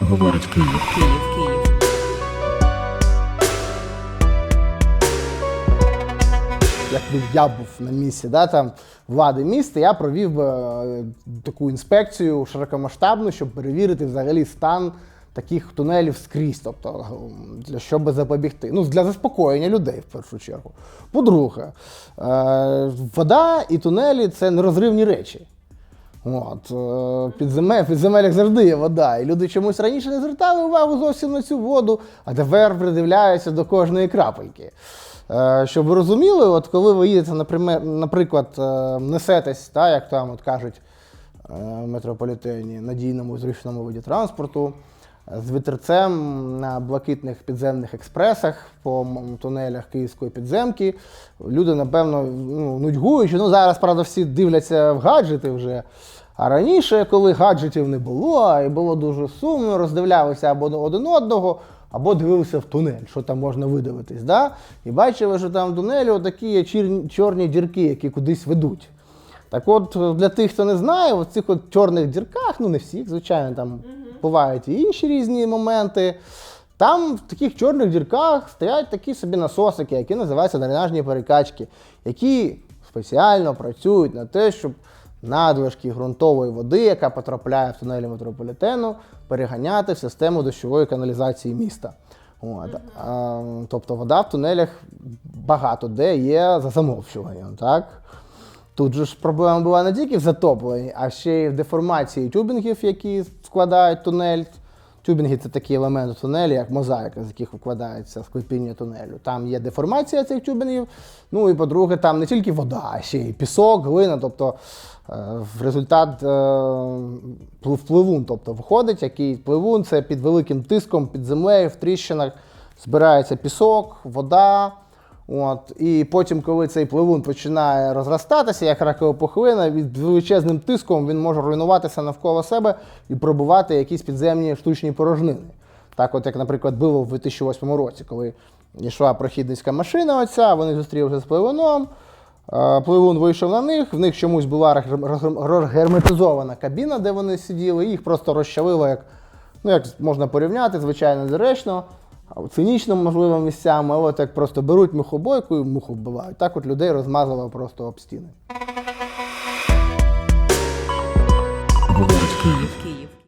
Говорить Київ. Київ, Київ. Якби я був на місці да, там, влади міста, я провів би е, таку інспекцію широкомасштабну, щоб перевірити взагалі стан таких тунелів скрізь, тобто для щоб запобігти. Ну, для заспокоєння людей в першу чергу. По-друге, е, вода і тунелі це нерозривні речі. От, е, під земель, під завжди є вода. І люди чомусь раніше не звертали увагу зовсім на цю воду, а тепер придивляються до кожної крапельки. Е, Щоб ви розуміли, от коли ви їдете, наприклад, е, несетесь, та, як там от кажуть в метрополітені, надійному зручному виді транспорту, з вітерцем на блакитних підземних експресах по тунелях Київської підземки. Люди, напевно, ну, нудьгують. Ну, зараз, правда, всі дивляться в гаджети вже. А раніше, коли гаджетів не було, і було дуже сумно, роздивлялися або один одного, або дивилися в тунель, що там можна видивитись. Да? І бачили, що там в тунелі такі чорні дірки, які кудись ведуть. Так от, для тих, хто не знає, в цих от чорних дірках, ну не всіх, звичайно, там бувають і інші різні моменти. Там в таких чорних дірках стоять такі собі насосики, які називаються дренажні перекачки, які спеціально працюють на те, щоб надлишки ґрунтової води, яка потрапляє в тунелі метрополітену, переганяти в систему дощової каналізації міста. От. А, тобто вода в тунелях багато де є за замовчуванням. Так? Тут же ж проблема була не тільки в затопленні, а ще й в деформації тюбінгів, які складають тунель. Тюбінги це такі елементи тунелю, як мозаїка, з яких викладається склепіння тунелю. Там є деформація цих тюбінгів. Ну і по-друге, там не тільки вода, а ще й пісок, глина. Тобто е, в результат е, плив- тобто виходить, який пливун це під великим тиском, під землею, в тріщинах збирається пісок, вода. От, і потім, коли цей пливун починає розростатися, як ракова пухлина, від величезним тиском він може руйнуватися навколо себе і пробувати якісь підземні штучні порожнини. Так, от як, наприклад, було в 2008 році, коли йшла прохідницька машина, оця, вони зустрілися з пливуном. е, Пливун вийшов на них, в них чомусь була розгерметизована кабіна, де вони сиділи, і їх просто розчавило, як, ну, як можна порівняти, звичайно, доречно цинічно, можливо, місцями, але от як просто беруть мухобойку і муху вбивають. Так от людей розмазало просто об стіни. Київ.